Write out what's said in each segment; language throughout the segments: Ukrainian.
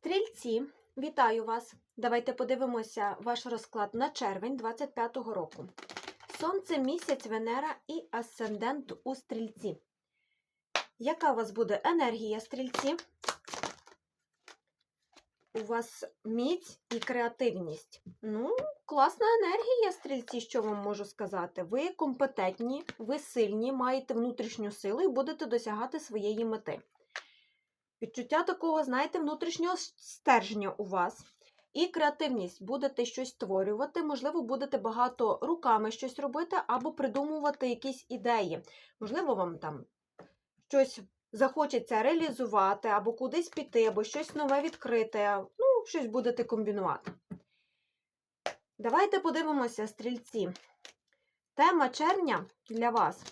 Стрільці, вітаю вас! Давайте подивимося ваш розклад на червень 25-го року. Сонце, місяць, Венера і асцендент у стрільці. Яка у вас буде енергія стрільці? У вас міць і креативність. Ну, класна енергія, стрільці, що вам можу сказати. Ви компетентні, ви сильні, маєте внутрішню силу і будете досягати своєї мети. Відчуття такого, знаєте, внутрішнього стержня у вас. І креативність. Будете щось створювати, можливо, будете багато руками щось робити, або придумувати якісь ідеї. Можливо, вам там щось захочеться реалізувати, або кудись піти, або щось нове відкрити. Ну, щось будете комбінувати. Давайте подивимося, стрільці. Тема червня для вас.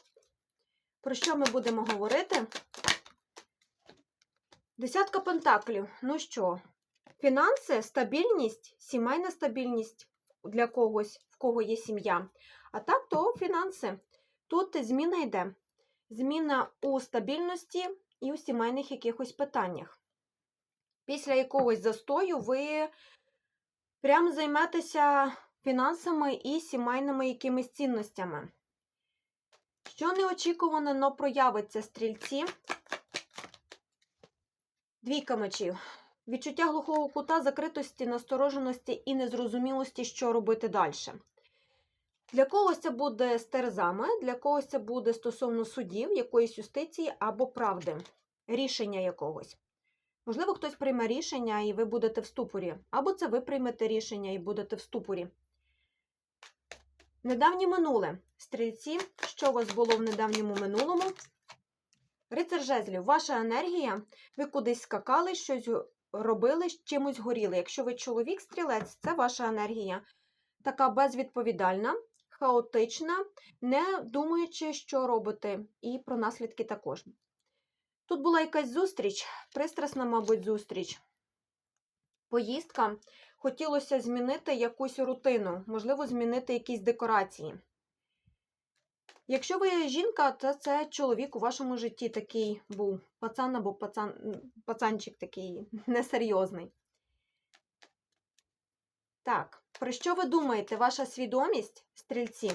Про що ми будемо говорити? Десятка пентаклів. Ну що, фінанси, стабільність, сімейна стабільність для когось, в кого є сім'я. А так, то фінанси. Тут зміна йде. Зміна у стабільності і у сімейних якихось питаннях. Після якогось застою ви прям займетеся фінансами і сімейними якимись цінностями. Що неочікувано, но проявиться стрільці. Двійка мечів. Відчуття глухого кута, закритості, настороженості і незрозумілості, що робити далі. Для когось це буде з терзами, для когось це буде стосовно судів, якоїсь юстиції або правди, рішення якогось. Можливо, хтось прийме рішення і ви будете в ступорі, або це ви приймете рішення і будете в ступорі. Недавнє минуле. Стрільці, що у вас було в недавньому минулому? Рицар жезлів, ваша енергія, ви кудись скакали, щось робили, чимось горіли. Якщо ви чоловік-стрілець, це ваша енергія. Така безвідповідальна, хаотична, не думаючи, що робити, і про наслідки також. Тут була якась зустріч, пристрасна, мабуть, зустріч. Поїздка. Хотілося змінити якусь рутину, можливо, змінити якісь декорації. Якщо ви жінка, то це чоловік у вашому житті такий був пацан або пацан, пацанчик такий несерйозний. Так, про що ви думаєте? Ваша свідомість, стрільці?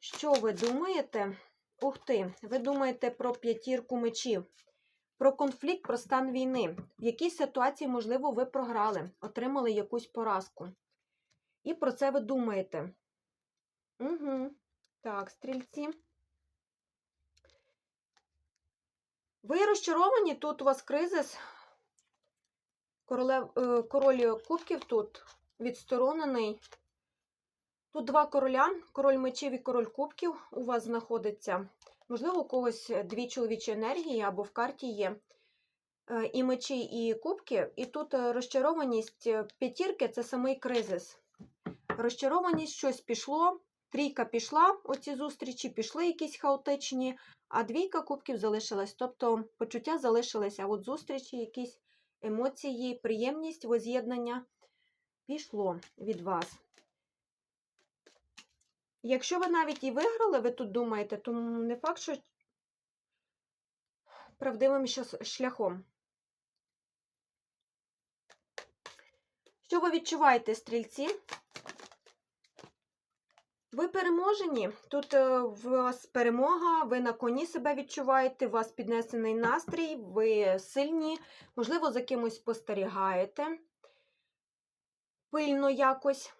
Що ви думаєте? Ух ти, ви думаєте про п'ятірку мечів, про конфлікт, про стан війни. В якій ситуації, можливо, ви програли, отримали якусь поразку. І про це ви думаєте. Угу. Так, стрільці. Ви розчаровані, тут у вас кризис. Королев, е, король кубків тут відсторонений. Тут два короля, король мечів і король кубків у вас знаходиться. Можливо, у когось дві чоловічі енергії або в карті є. Е, І мечі, і кубки. І тут е, розчарованість п'ятірки це самий кризис розчарованість, щось пішло, трійка пішла, оці зустрічі пішли якісь хаотичні, а двійка кубків залишилась. Тобто почуття залишилися, а от зустрічі, якісь емоції, приємність, воз'єднання пішло від вас. Якщо ви навіть і виграли, ви тут думаєте, то не факт, що правдивим шляхом. Що ви відчуваєте, стрільці? Ви переможені. Тут е, у вас перемога, ви на коні себе відчуваєте, у вас піднесений настрій, ви сильні, можливо, за кимось спостерігаєте пильно якось.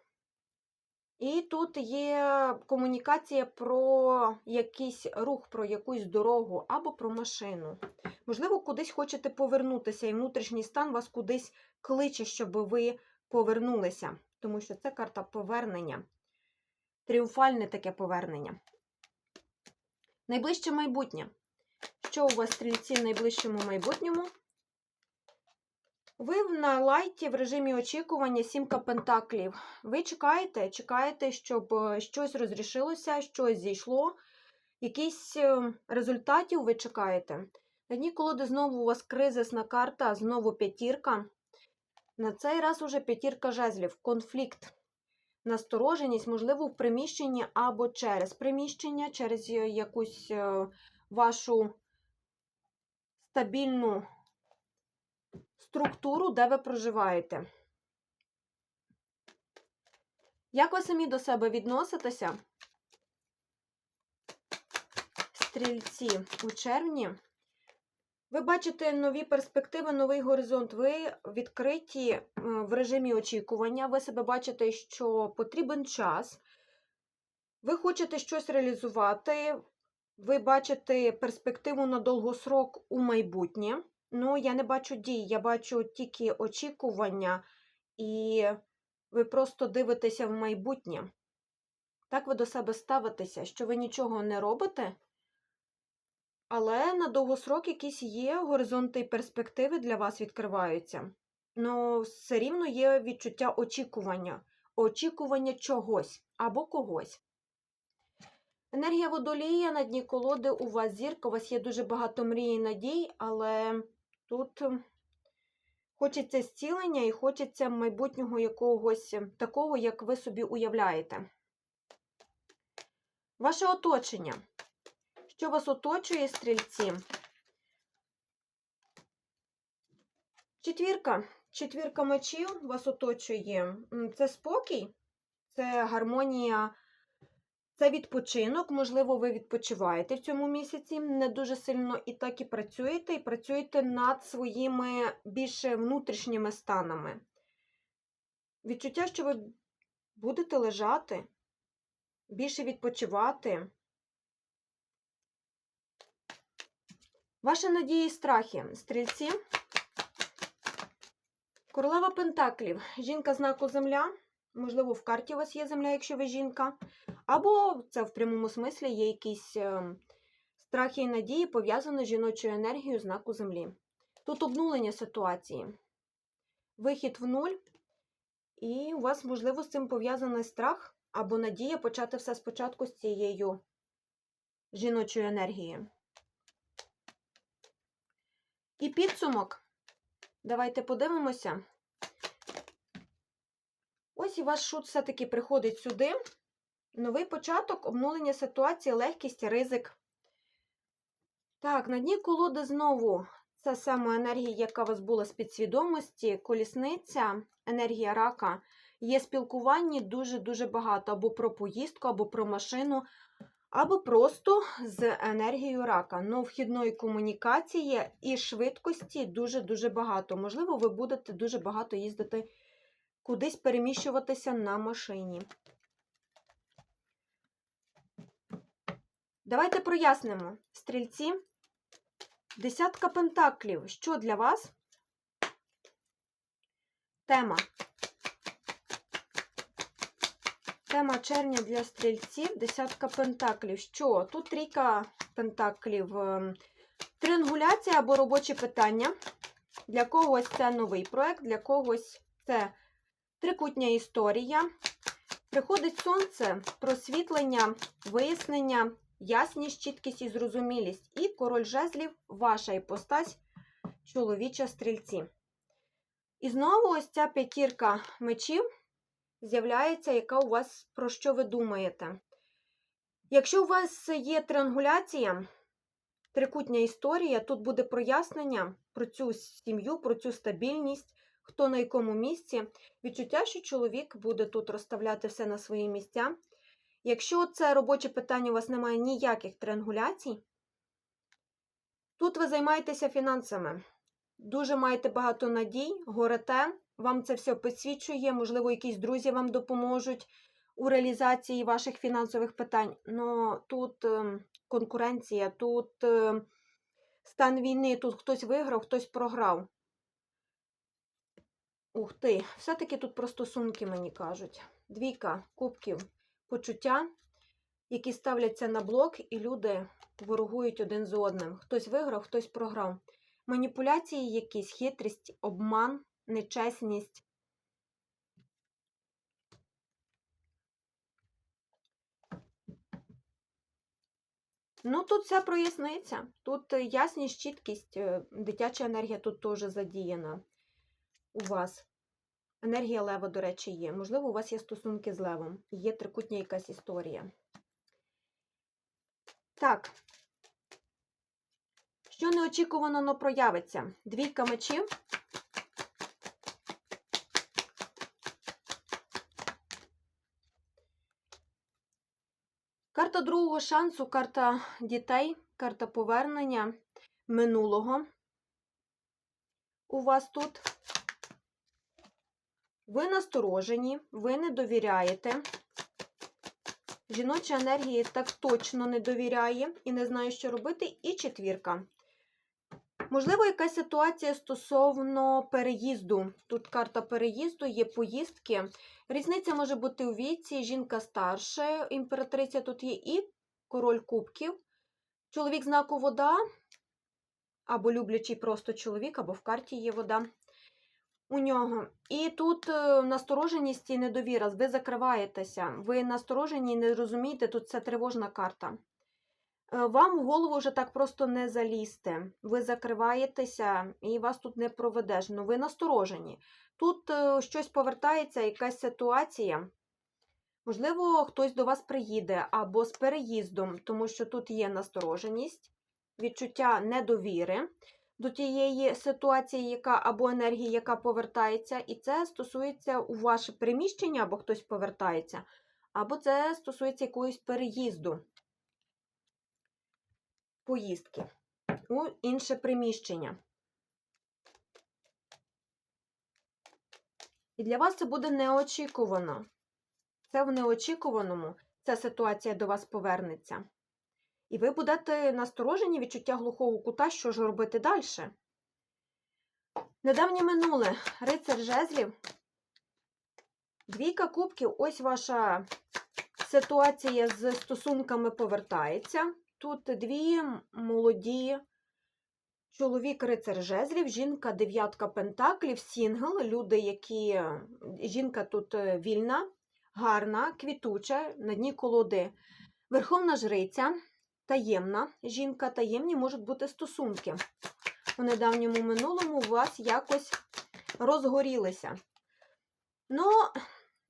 І тут є комунікація про якийсь рух, про якусь дорогу або про машину. Можливо, кудись хочете повернутися, і внутрішній стан вас кудись кличе, щоб ви повернулися, тому що це карта повернення тріумфальне таке повернення. Найближче майбутнє. Що у вас стрільці в найближчому майбутньому? Ви на лайті в режимі очікування сімка пентаклів. Ви чекаєте, чекаєте, щоб е, щось розрішилося, щось зійшло, якісь е, результатів ви чекаєте. На дні колоди знову у вас кризисна карта, знову п'ятірка. На цей раз уже п'ятірка жезлів, конфлікт настороженість, можливо, в приміщенні або через приміщення, через якусь е, вашу стабільну структуру, де ви проживаєте. Як ви самі до себе відноситеся? Стрільці у червні. Ви бачите нові перспективи, новий горизонт. Ви відкриті е, в режимі очікування. Ви себе бачите, що потрібен час. Ви хочете щось реалізувати. Ви бачите перспективу на довгосрок у майбутнє. Ну, я не бачу дій, я бачу тільки очікування, і ви просто дивитеся в майбутнє. Так ви до себе ставитеся, що ви нічого не робите, але на довгосрок якісь є горизонти і перспективи для вас відкриваються. Ну, все рівно є відчуття очікування, очікування чогось або когось. Енергія водолія на дні колоди у вас зірка, у вас є дуже багато мрій і надій, але тут хочеться зцілення і хочеться майбутнього якогось такого, як ви собі уявляєте. Ваше оточення. Що вас оточує, стрільці? Четвірка. Четвірка мечів вас оточує. Це спокій, це гармонія, це відпочинок. Можливо, ви відпочиваєте в цьому місяці не дуже сильно і так і працюєте, і працюєте над своїми більше внутрішніми станами. Відчуття, що ви будете лежати, більше відпочивати. Ваші надії і страхи, стрільці. Королева Пентаклів, жінка знаку Земля. Можливо, в карті у вас є земля, якщо ви жінка. Або це в прямому смислі є якісь е, страхи і надії, пов'язані з жіночою енергією знаку Землі. Тут обнулення ситуації. Вихід в нуль, і у вас, можливо, з цим пов'язаний страх або надія почати все спочатку з цією жіночою енергією. І підсумок. Давайте подивимося. Ось і ваш шут все-таки приходить сюди. Новий початок, обнулення ситуації, легкість, ризик. Так, на дні колоди знову ця сама енергія, яка у вас була з підсвідомості, колісниця, енергія рака. Є спілкування дуже-дуже багато або про поїздку, або про машину, або просто з енергією рака. Ну, вхідної комунікації і швидкості дуже-дуже багато. Можливо, ви будете дуже багато їздити кудись переміщуватися на машині. Давайте прояснимо, стрільці. Десятка пентаклів. Що для вас? Тема. Тема червня для стрільців. Десятка пентаклів. Що? Тут трійка пентаклів. ем, Триангуляція або робочі питання. Для когось це новий проект, для когось це трикутня історія. Приходить сонце, просвітлення, вияснення, ясність, чіткість і зрозумілість. І король жезлів, ваша іпостась, чоловіча стрільці. І знову ось ця п'ятірка мечів з'являється, яка у вас про що ви думаєте. Якщо у вас є триангуляція, трикутня історія, тут буде прояснення про цю сім'ю, про цю стабільність, хто на якому місці. Відчуття, що чоловік буде тут розставляти все на свої місця. Якщо це робоче питання, у вас немає ніяких триангуляцій, тут ви займаєтеся фінансами. Дуже маєте багато надій, горете, вам це все підсвічує, можливо, якісь друзі вам допоможуть у реалізації ваших фінансових питань. Но тут ем, конкуренція, тут ем, стан війни, тут хтось виграв, хтось програв. Ух ти, все-таки тут про стосунки мені кажуть. Двійка кубків почуття, які ставляться на блок, і люди ворогують один з одним. Хтось виграв, хтось програв. Маніпуляції якісь, хитрість, обман, нечесність. Ну, тут все проясниться. Тут е, ясність, чіткість, е, дитяча енергія тут теж задіяна у вас. Енергія лева, до речі, є. Можливо, у вас є стосунки з левом. Є трикутня якась історія. Так. Що неочікувано но проявиться? Двійка мечів. Карта другого шансу, карта дітей, карта повернення минулого. У вас тут. Ви насторожені, ви не довіряєте. Жіноча енергія так точно не довіряє і не знає, що робити. І четвірка. Можливо, якась ситуація стосовно переїзду. Тут карта переїзду, є поїздки. Різниця може бути у віці, жінка старше, імператриця тут є і король кубків. Чоловік знаку вода, або люблячий просто чоловік, або в карті є вода у нього. І тут е, настороженість і недовіра. Ви закриваєтеся, ви насторожені і не розумієте, тут це тривожна карта. Е, Вам в голову вже так просто не залізти. Ви закриваєтеся і вас тут не проведеш. Ну, ви насторожені. Тут е, щось повертається, якась ситуація. Можливо, хтось до вас приїде або з переїздом, тому що тут є настороженість, відчуття недовіри до тієї ситуації, яка або енергії, яка повертається, і це стосується у ваше приміщення, або хтось повертається, або це стосується якогось переїзду, поїздки у інше приміщення. І для вас це буде неочікувано. Це в неочікуваному ця ситуація до вас повернеться. І ви будете насторожені відчуття глухого кута, що ж робити далі. Недавнє минуле рицар жезлів. Двійка кубків, ось ваша ситуація з стосунками повертається. Тут дві молоді чоловік рицар жезлів, жінка дев'ятка пентаклів, сінгл, люди, які. Жінка тут е, вільна, гарна, квітуча, на дні колоди. Верховна жриця, таємна жінка, таємні можуть бути стосунки. У недавньому минулому у вас якось розгорілися. Ну,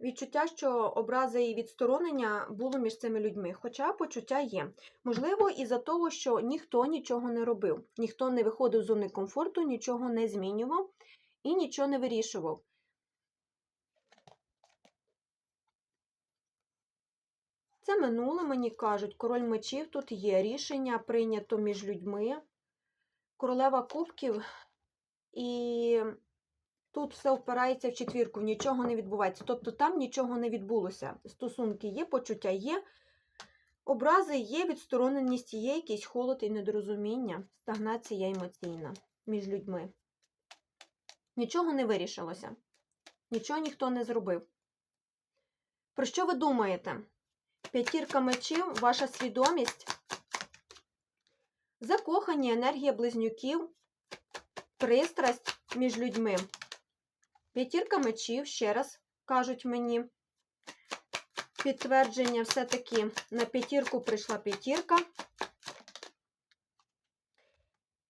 відчуття, що образи і відсторонення було між цими людьми, хоча почуття є. Можливо, із-за того, що ніхто нічого не робив, ніхто не виходив з зони комфорту, нічого не змінював і нічого не вирішував. Це минуле, мені кажуть, король мечів тут є рішення прийнято між людьми. Королева кубків, і тут все впирається в четвірку, нічого не відбувається. Тобто там нічого не відбулося. Стосунки є, почуття є, образи є, відстороненість є, якийсь холод і недорозуміння, стагнація емоційна між людьми. Нічого не вирішилося, нічого ніхто не зробив. Про що ви думаєте? П'ятірка мечів, ваша свідомість, закохання, енергія близнюків, пристрасть між людьми. П'ятірка мечів, ще раз кажуть мені. Підтвердження все-таки на п'ятірку прийшла п'ятірка.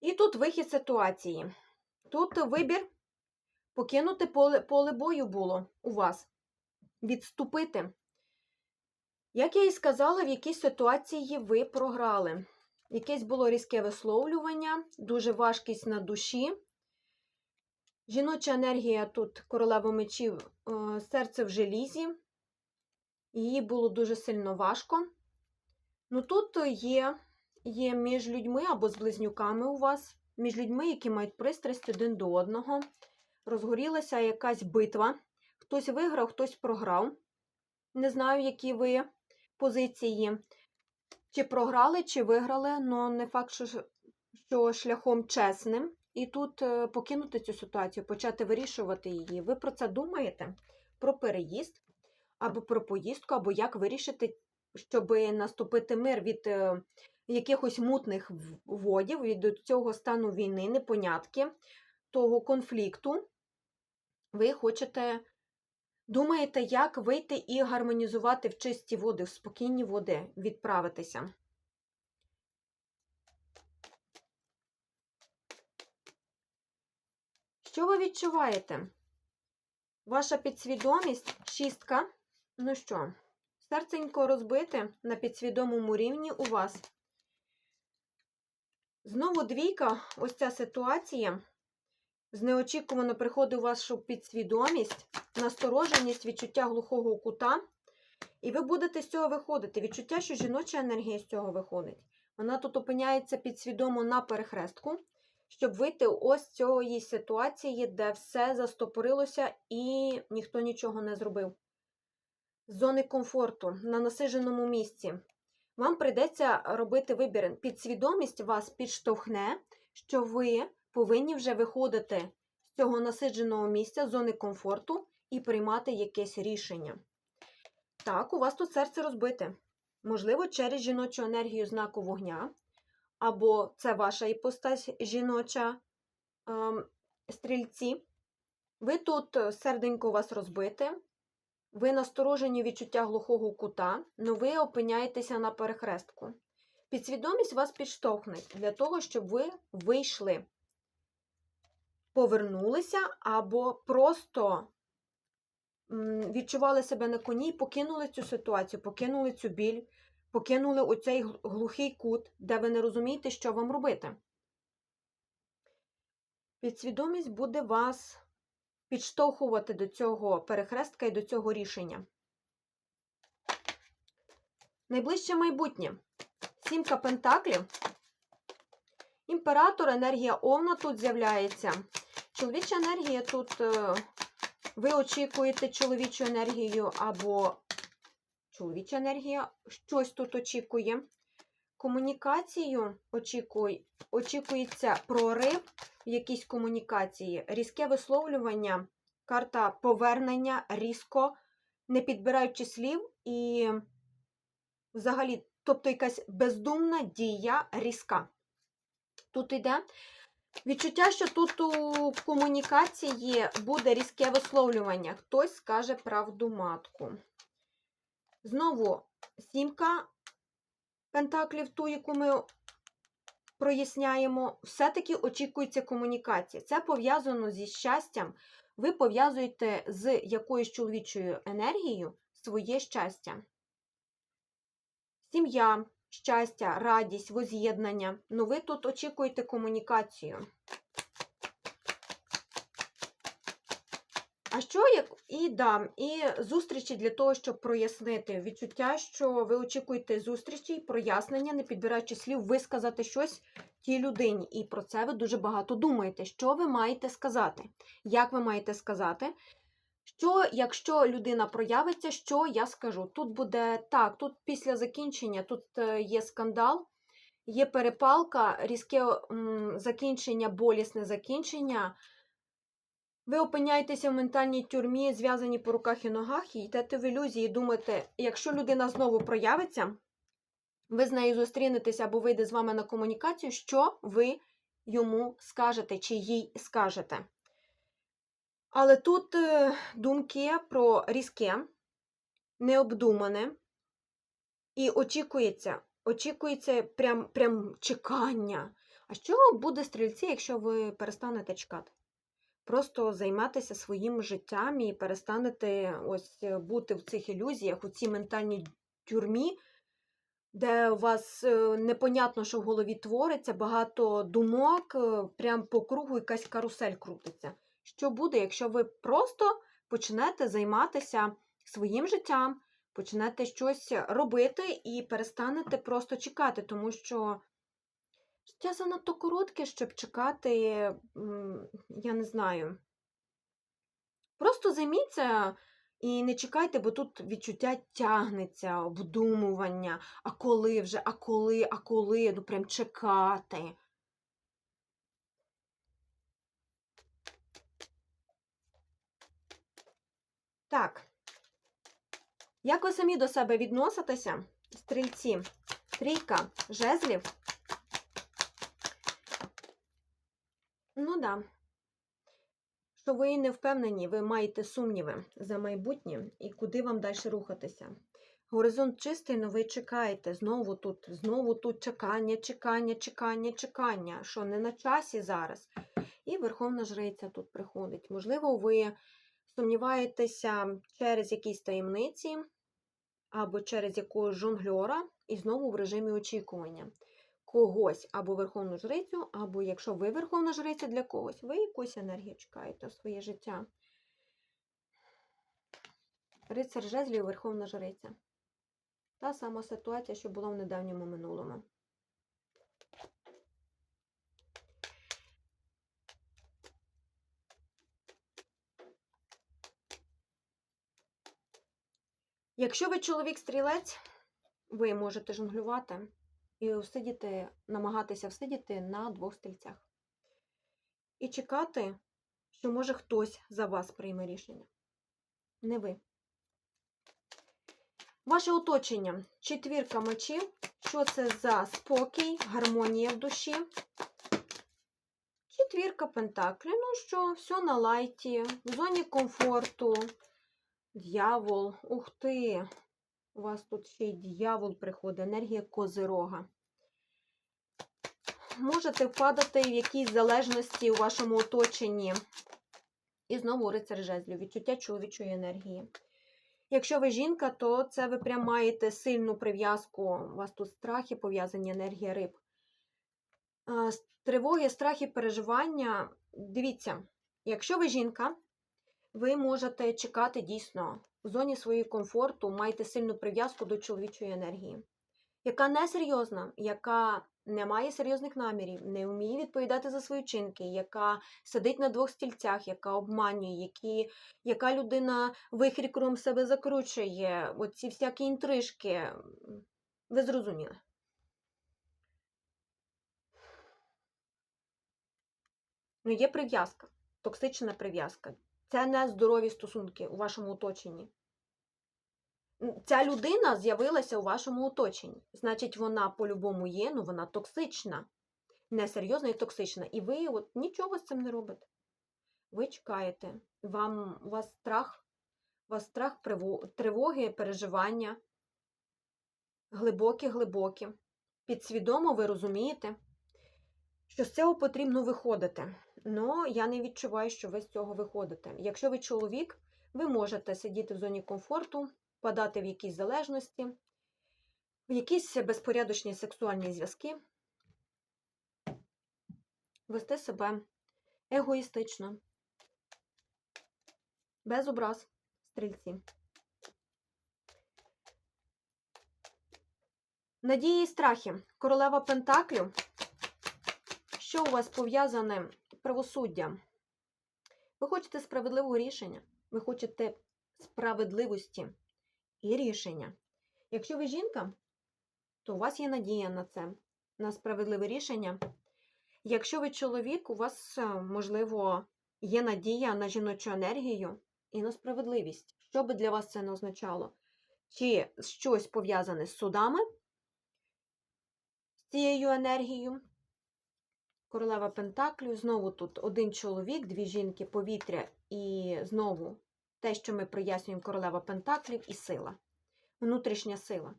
І тут вихід ситуації. Тут вибір покинути поле, поле бою було у вас. Відступити. Як я і сказала, в якійсь ситуації ви програли. Якесь було різке висловлювання, дуже важкість на душі. Жіноча енергія тут королева мечів, е, серце в желізі. Її було дуже сильно важко. Ну тут є, є між людьми або з близнюками у вас, між людьми, які мають пристрасть один до одного. Розгорілася якась битва. Хтось виграв, хтось програв. Не знаю, які ви позиції. Чи програли, чи виграли, але не факт, що, що шляхом чесним. І тут е, покинути цю ситуацію, почати вирішувати її. Ви про це думаєте? Про переїзд, або про поїздку, або як вирішити, щоб наступити мир від е, якихось мутних водів, від цього стану війни, непонятки, того конфлікту. Ви хочете Думаєте, як вийти і гармонізувати в чисті води, в спокійні води відправитися? Що ви відчуваєте? Ваша підсвідомість шістка. Ну що, серценько розбите на підсвідомому рівні у вас. Знову двійка, ось ця ситуація. З неочікувано приходить у вашу підсвідомість, настороженість, відчуття глухого кута. І ви будете з цього виходити. Відчуття, що жіноча енергія з цього виходить. Вона тут опиняється підсвідомо на перехрестку, щоб вийти ось з цієї ситуації, де все застопорилося і ніхто нічого не зробив. Зони комфорту на насиженому місці. Вам прийдеться робити вибір. Підсвідомість вас підштовхне, що ви повинні вже виходити з цього насидженого місця, зони комфорту і приймати якесь рішення. Так, у вас тут серце розбите. Можливо, через жіночу енергію знаку вогня, або це ваша іпостась жіноча ем, стрільці. Ви тут е, серденько вас розбите, ви насторожені відчуття глухого кута, але ви опиняєтеся на перехрестку. Підсвідомість вас підштовхне для того, щоб ви вийшли, повернулися або просто відчували себе на коні і покинули цю ситуацію, покинули цю біль, покинули оцей гл- глухий кут, де ви не розумієте, що вам робити. Підсвідомість буде вас підштовхувати до цього перехрестка і до цього рішення. Найближче майбутнє. Сімка пентаклів. Імператор, енергія Овна тут з'являється. Чоловіча енергія тут е, ви очікуєте чоловічу енергію або чоловіча енергія щось тут очікує. Комунікацію очікуй, очікується прорив в якійсь комунікації, різке висловлювання, карта повернення різко, не підбираючи слів, і взагалі, тобто якась бездумна дія різка. Тут йде відчуття, що тут у комунікації буде різке висловлювання. Хтось скаже правду матку. Знову сімка пентаклів, ту, яку ми проясняємо, все-таки очікується комунікація. Це пов'язано зі щастям. Ви пов'язуєте з якоюсь чоловічою енергією своє щастя. Сім'я, щастя, радість, воз'єднання. Ну ви тут очікуєте комунікацію. А що як і да, і зустрічі для того, щоб прояснити відчуття, що ви очікуєте зустрічі, прояснення, не підбираючи слів, висказати щось тій людині. І про це ви дуже багато думаєте. Що ви маєте сказати? Як ви маєте сказати? Що, якщо людина проявиться, що я скажу? Тут буде так, тут після закінчення, тут е, є скандал, є перепалка, різке м, закінчення, болісне закінчення. Ви опиняєтеся в ментальній тюрмі, зв'язані по руках і ногах, і йдете в ілюзії, думаєте, якщо людина знову проявиться, ви з нею зустрінетеся або вийде з вами на комунікацію, що ви йому скажете чи їй скажете. Але тут е, думки про різке, необдумане, і очікується, очікується прям, прям чекання. А що буде стрільці, якщо ви перестанете чекати? Просто займатися своїм життям і перестанете ось е, бути в цих ілюзіях, у цій ментальній тюрмі, де у вас е, непонятно, що в голові твориться, багато думок, е, прям по кругу якась карусель крутиться. Що буде, якщо ви просто почнете займатися своїм життям, почнете щось робити і перестанете просто чекати, тому що життя занадто коротке, щоб чекати, я не знаю. Просто займіться і не чекайте, бо тут відчуття тягнеться, обдумування. А коли вже, а коли, а коли, ну прям чекати. Так. Як ви самі до себе відноситеся, стрільці? Трійка жезлів. Ну да. Що ви не впевнені, ви маєте сумніви за майбутнє і куди вам далі рухатися. Горизонт чистий, але ви чекаєте. Знову тут, знову тут чекання, чекання, чекання, чекання, що не на часі зараз. І Верховна Жриця тут приходить. Можливо, ви сумніваєтеся через якісь таємниці або через якогось жонгльора і знову в режимі очікування. Когось або верховну жрицю, або якщо ви верховна жриця для когось, ви якусь енергію чекаєте у своє життя. Рицар жезлів, верховна жриця. Та сама ситуація, що була в недавньому минулому. Якщо ви чоловік-стрілець, ви можете жонглювати і всидіти, намагатися всидіти на двох стільцях. І чекати, що може хтось за вас прийме рішення. Не ви. Ваше оточення. Четвірка мечів. Що це за спокій, гармонія в душі? Четвірка пентаклі. Ну що, все на лайті, в зоні комфорту. Д'явол. Ух ти! У вас тут ще й дьявол приходить, енергія козирога. Можете впадати в якісь залежності у вашому оточенні. І знову рицар жезлів, відчуття чоловічої енергії. Якщо ви жінка, то це ви прям маєте сильну прив'язку. У вас тут страхи пов'язані енергія риб. Тривоги, страхи, переживання. Дивіться, якщо ви жінка, ви можете чекати дійсно в зоні своєї комфорту, маєте сильну прив'язку до чоловічої енергії, яка не серйозна, яка не має серйозних намірів, не вміє відповідати за свої вчинки, яка сидить на двох стільцях, яка обманює, які, яка людина вихрі кругом себе закручує, оці всякі інтрижки. Ви зрозуміли. Ну, є прив'язка, токсична прив'язка. Це не здорові стосунки у вашому оточенні. Ця людина з'явилася у вашому оточенні. Значить, вона по-любому є, ну вона токсична, несерйозна і токсична. І ви от нічого з цим не робите. Ви чекаєте. Вам, у вас страх, у вас страх тривоги, переживання. Глибокі-глибокі. Підсвідомо ви розумієте, що з цього потрібно виходити. Ну, я не відчуваю, що ви з цього виходите. Якщо ви чоловік, ви можете сидіти в зоні комфорту, впадати в якісь залежності, в якісь безпорядочні сексуальні зв'язки, вести себе егоїстично, без образ стрільці. Надії і страхи. Королева Пентаклю. Що у вас пов'язане правосуддя? Ви хочете справедливого рішення, ви хочете справедливості і рішення. Якщо ви жінка, то у вас є надія на це, на справедливе рішення. Якщо ви чоловік, у вас, е, можливо, є надія на жіночу енергію і на справедливість. Що би для вас це не означало? Чи щось пов'язане з судами, з цією енергією? Королева Пентаклю, знову тут один чоловік, дві жінки, повітря, і знову те, що ми прояснюємо королева Пентаклів, і сила. Внутрішня сила.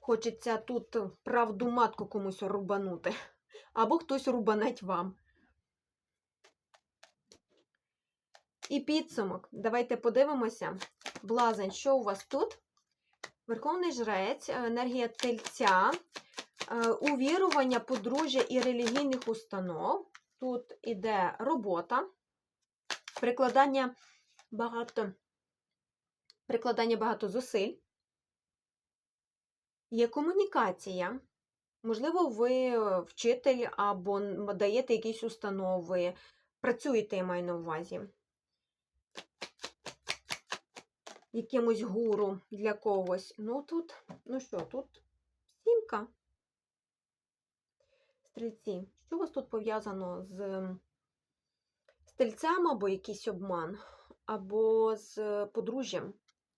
Хочеться тут правду матку комусь рубанути, або хтось рубанеть вам. І підсумок. Давайте подивимося. Блазень, що у вас тут? Верховний жрець, енергія тельця, е, увірування, подружжя і релігійних установ. Тут іде робота, прикладання багато, прикладання багато зусиль. Є комунікація. Можливо, ви вчитель або даєте якісь установи, працюєте, я маю на увазі. Якимось гуру для когось. Ну тут, ну що, тут сімка. Стрільці, що у вас тут пов'язано з стільцем або якийсь обман, або з подружжям,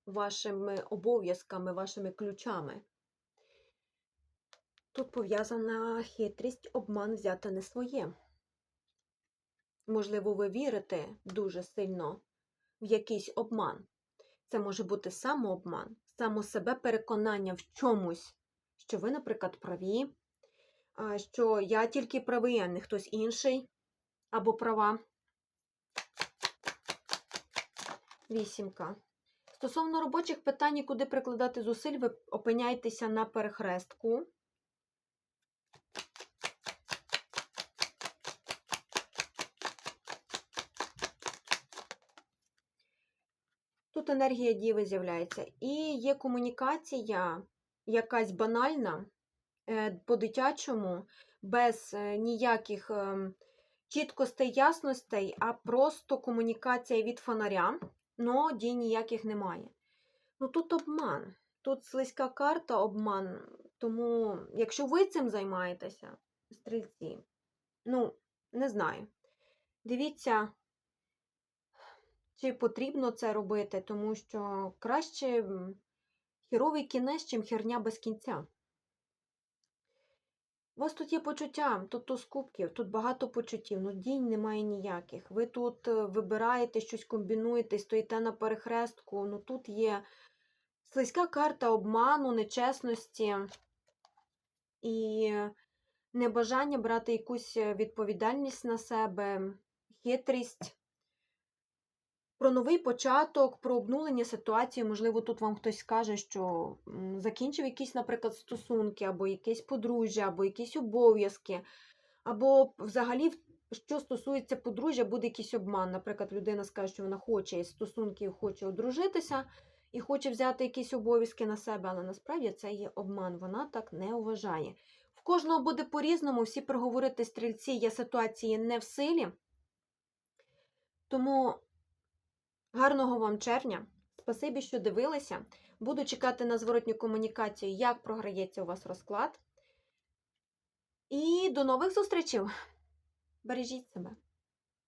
вашими обов'язками, вашими ключами? Тут пов'язана хитрість, обман взяти не своє. Можливо, ви вірите дуже сильно в якийсь обман. Це може бути самообман, само себе переконання в чомусь, що ви, наприклад, праві, що я тільки правий, а не хтось інший, або права. Вісімка. Стосовно робочих питань, куди прикладати зусиль, ви опиняєтеся на перехрестку. Тут енергія діви з'являється. І є комунікація, якась банальна, е, по-дитячому, без е, ніяких ем, чіткостей, ясностей, а просто комунікація від фонаря но дій ніяких немає. Ну тут обман. Тут слизька карта, обман. Тому, якщо ви цим займаєтеся, стрільці, ну, не знаю. Дивіться, чи потрібно це робити, тому що краще хіровий кінець, чим херня без кінця. У вас тут є почуття, тут туз кубків, тут багато почуттів, ну дій немає ніяких. Ви тут е, вибираєте щось, комбінуєте, стоїте на перехрестку. Ну тут є слизька карта обману, нечесності і небажання брати якусь е, відповідальність на себе, хитрість. Про новий початок, про обнулення ситуації. Можливо, тут вам хтось скаже, що закінчив якісь, наприклад, стосунки, або якесь подружжя, або якісь обов'язки, або взагалі, що стосується подружжя, буде якийсь обман. Наприклад, людина скаже, що вона хоче із стосунків, хоче одружитися і хоче взяти якісь обов'язки на себе, але насправді це є обман. Вона так не вважає. В кожного буде по-різному, всі проговорити стрільці є ситуації не в силі. Тому гарного вам червня. Спасибі, що дивилися. Буду чекати на зворотню комунікацію, як програється у вас розклад. І до нових зустрічей! Бережіть себе!